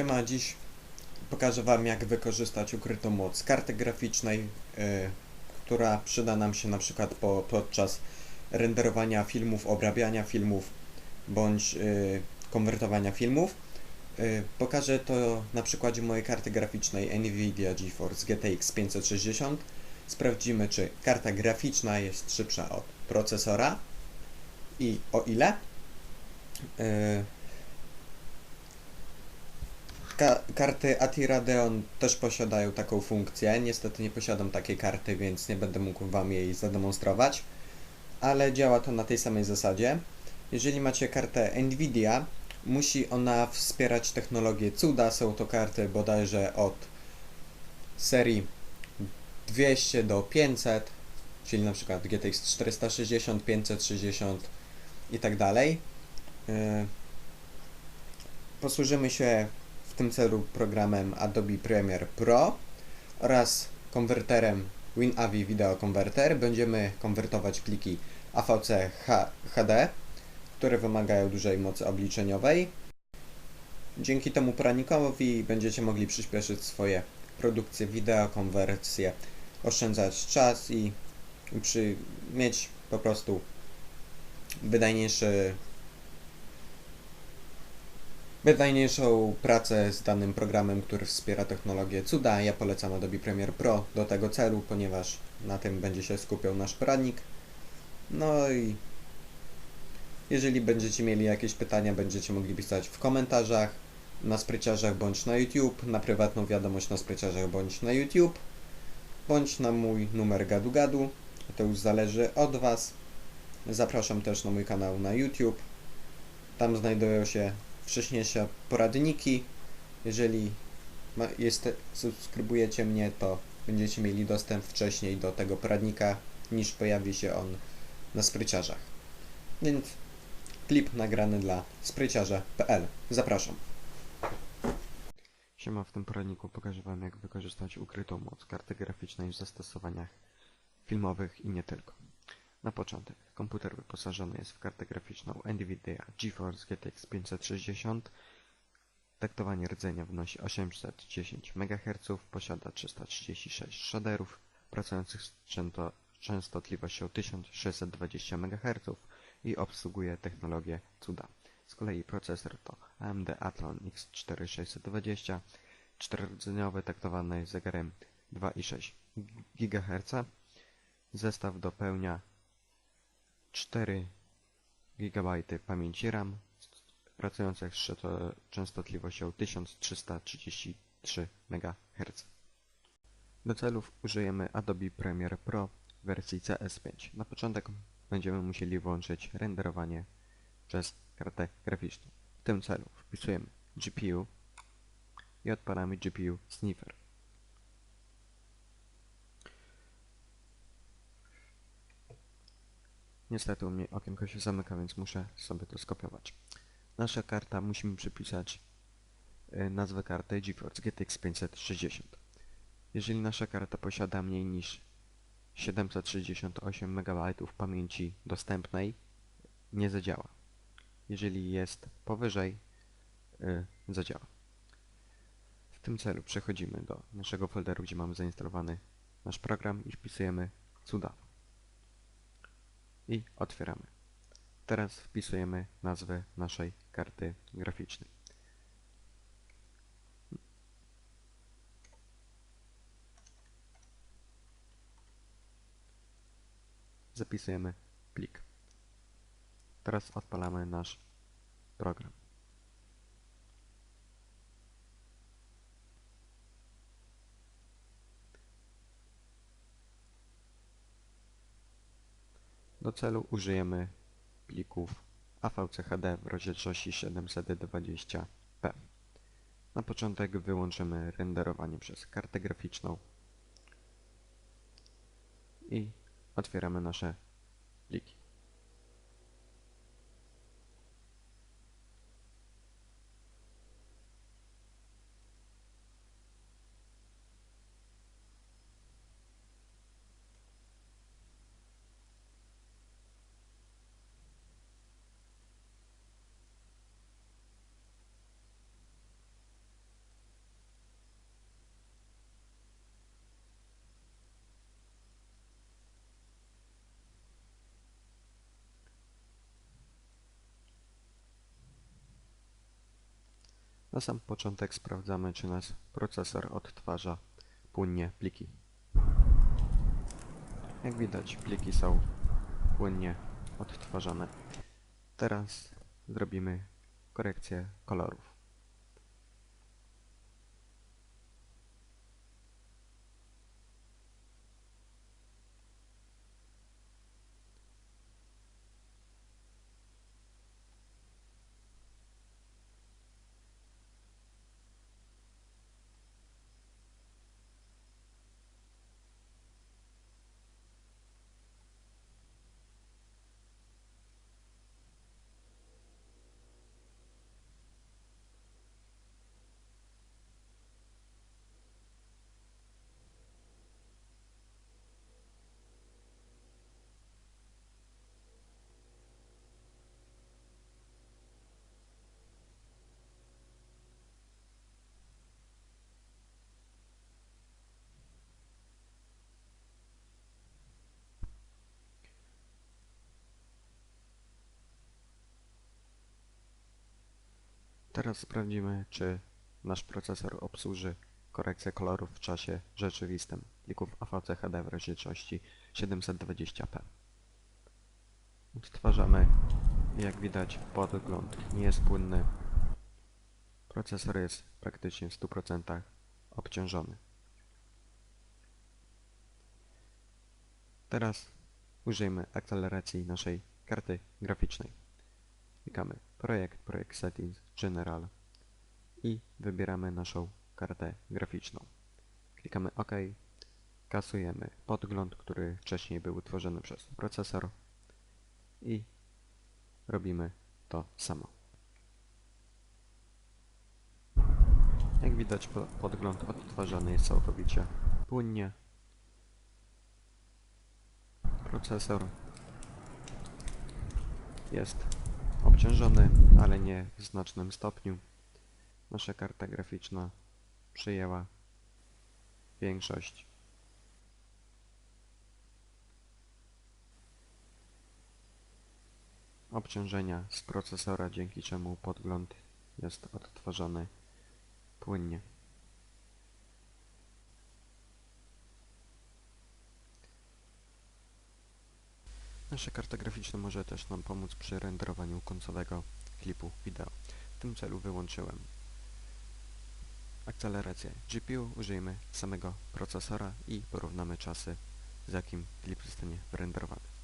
Siema, dziś pokażę Wam jak wykorzystać ukrytą moc karty graficznej, y, która przyda nam się na przykład po, podczas renderowania filmów, obrabiania filmów bądź y, konwertowania filmów. Y, pokażę to na przykładzie mojej karty graficznej Nvidia GeForce GTX 560. Sprawdzimy czy karta graficzna jest szybsza od procesora i o ile. Ka karty ATI Radeon też posiadają taką funkcję. Niestety nie posiadam takiej karty, więc nie będę mógł Wam jej zademonstrować. Ale działa to na tej samej zasadzie. Jeżeli macie kartę Nvidia, musi ona wspierać technologię CUDA. Są to karty bodajże od serii 200 do 500, czyli na przykład GTX 460, 560 i tak dalej. Yy, Posłużymy się tym celu programem Adobe Premiere Pro oraz konwerterem WinAvi Video Converter. Będziemy konwertować pliki AVC HD, które wymagają dużej mocy obliczeniowej. Dzięki temu poradnikowi będziecie mogli przyspieszyć swoje produkcje wideo, konwersje, oszczędzać czas i przy, mieć po prostu wydajniejszy wydajniejszą pracę z danym programem, który wspiera technologię cuda. Ja polecam Adobe Premiere Pro do tego celu, ponieważ na tym będzie się skupiał nasz poradnik. No i jeżeli będziecie mieli jakieś pytania, będziecie mogli pisać w komentarzach, na spryciarzach bądź na YouTube, na prywatną wiadomość na spryciarzach bądź na YouTube, bądź na mój numer gadu gadu. To już zależy od Was. Zapraszam też na mój kanał na YouTube. Tam znajdują się wcześniejsze poradniki. Jeżeli jest, subskrybujecie mnie, to będziecie mieli dostęp wcześniej do tego poradnika, niż pojawi się on na spryciarzach. Więc klip nagrany dla spryciarza.pl. Zapraszam. Siema, w tym poradniku pokażę Wam jak wykorzystać ukrytą moc karty graficznej w zastosowaniach filmowych i nie tylko. Na początek, komputer wyposażony jest w kartę graficzną NVIDIA GeForce GTX 560. Taktowanie rdzenia wynosi 810 MHz, posiada 336 shaderów pracujących z częstotliwością 1620 MHz i obsługuje technologię CUDA. Z kolei procesor to AMD Athlon X4620, czterodzeniowy taktowany zegarem 2,6 GHz. Zestaw dopełnia 4 GB pamięci RAM pracujących z częstotliwością 1333 MHz. Do celów użyjemy Adobe Premiere Pro wersji CS5. Na początek będziemy musieli włączyć renderowanie przez kartę graficzną. W tym celu wpisujemy GPU i odpalamy GPU Sniffer. Niestety u mnie okienko się zamyka, więc muszę sobie to skopiować. Nasza karta musimy przypisać y, nazwę karty GeForce GTX 560. Jeżeli nasza karta posiada mniej niż 768 MB pamięci dostępnej, nie zadziała. Jeżeli jest powyżej, yy, zadziała. W tym celu przechodzimy do naszego folderu, gdzie mamy zainstalowany nasz program i wpisujemy cuda i otwieramy. Teraz wpisujemy nazwę naszej karty graficznej. Zapisujemy plik. Teraz odpalamy nasz program. Do celu użyjemy plików AVCHD w rozdzielczości 720p. Na początek wyłączymy renderowanie przez kartę graficzną i otwieramy nasze pliki. Na sam początek sprawdzamy, czy nasz procesor odtwarza płynnie pliki. Jak widać, pliki są płynnie odtwarzane. Teraz zrobimy korekcję kolorów. Teraz sprawdzimy, czy nasz procesor obsłuży korekcję kolorów w czasie rzeczywistym plików AVC HD w rozdzielczości 720p. Odtwarzamy jak widać podgląd nie jest płynny. Procesor jest praktycznie w 100% obciążony. Teraz użyjmy akceleracji naszej karty graficznej. Klikamy Projekt, Projekt Settings, General i wybieramy naszą kartę graficzną. Klikamy OK, kasujemy podgląd, który wcześniej był utworzony przez procesor i robimy to samo. Jak widać po- podgląd odtwarzany jest całkowicie płynnie. Procesor jest obciążony, ale nie w znacznym stopniu. Nasza karta graficzna przyjęła większość obciążenia z procesora, dzięki czemu podgląd jest odtwarzany płynnie. Nasza karta graficzna może też nam pomóc przy renderowaniu końcowego klipu wideo. W tym celu wyłączyłem akcelerację GPU, użyjemy samego procesora i porównamy czasy, z jakim klip zostanie wyrenderowany.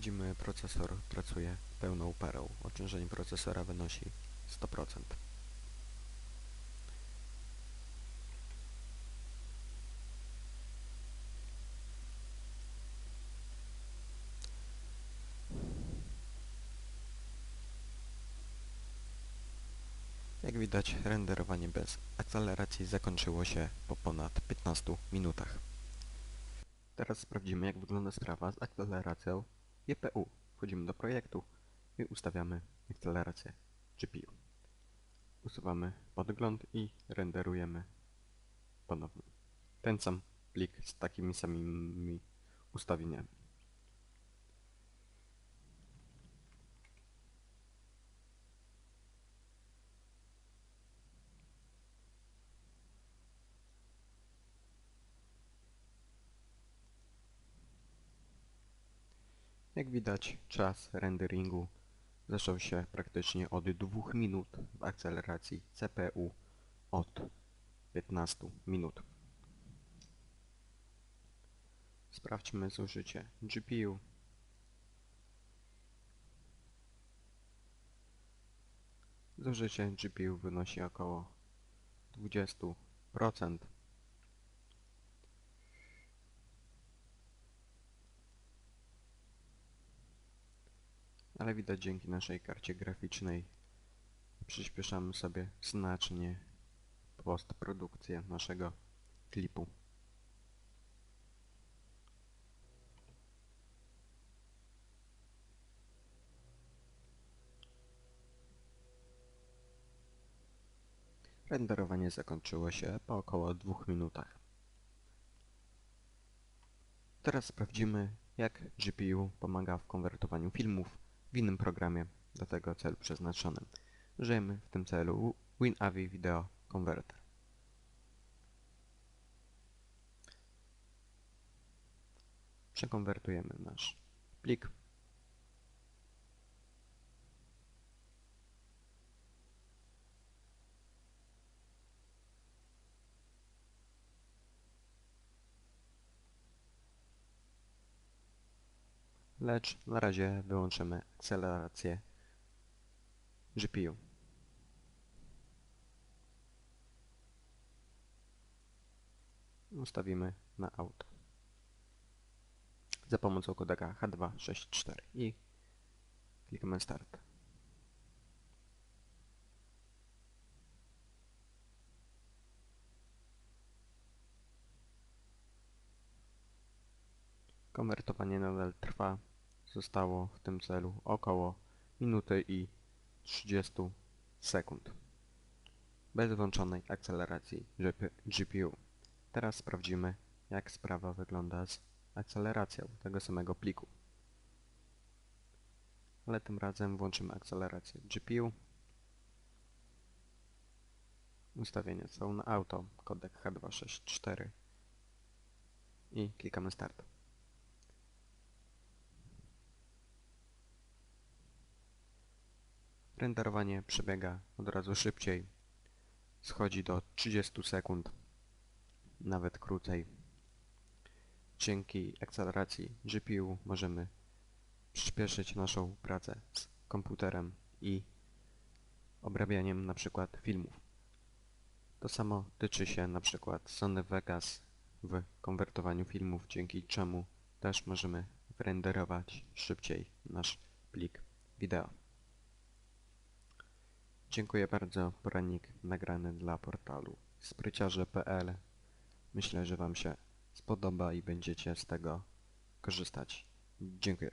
Widzimy, procesor pracuje pełną parą. Oczyszczenie procesora wynosi 100%. Jak widać, renderowanie bez akceleracji zakończyło się po ponad 15 minutach. Teraz sprawdzimy jak wygląda sprawa z akceleracją GPU. Wchodzimy do projektu i ustawiamy akcelerację GPU. Usuwamy podgląd i renderujemy ponownie ten sam plik z takimi samymi ustawieniami. Jak widać, czas renderingu zaczął się praktycznie od 2 minut w akceleracji CPU od 15 minut. Sprawdźmy zużycie GPU. Zużycie GPU wynosi około 20%. Ale widać dzięki naszej karcie graficznej przyspieszamy sobie znacznie postprodukcję naszego klipu. Renderowanie zakończyło się po około dwóch minutach. Teraz sprawdzimy, jak GPU pomaga w konwertowaniu filmów w innym programie do tego celu przeznaczonym. Użyjemy w tym celu WinAvi Video Converter. Przekonwertujemy nasz plik. Lecz na razie wyłączymy akcelerację GPU. Ustawimy na auto za pomocą kodeka H264 i klikamy Start. Konwertowanie nadal trwa. Zostało w tym celu około minuty i 30 sekund. Bez włączonej akceleracji GPU. Teraz sprawdzimy jak sprawa wygląda z akceleracją tego samego pliku. Ale tym razem włączymy akcelerację GPU. Ustawienia są na auto, kodek H264 i klikamy Start. Renderowanie przebiega od razu szybciej. Schodzi do 30 sekund, nawet krócej. Dzięki akceleracji GPU możemy przyspieszyć naszą pracę z komputerem i obrabianiem na przykład filmów. To samo tyczy się na przykład Sony Vegas w konwertowaniu filmów, dzięki czemu też możemy renderować szybciej nasz plik wideo. Dziękuję bardzo. Poranik nagrany dla portalu spryciarze.pl. Myślę, że Wam się spodoba i będziecie z tego korzystać. Dziękuję.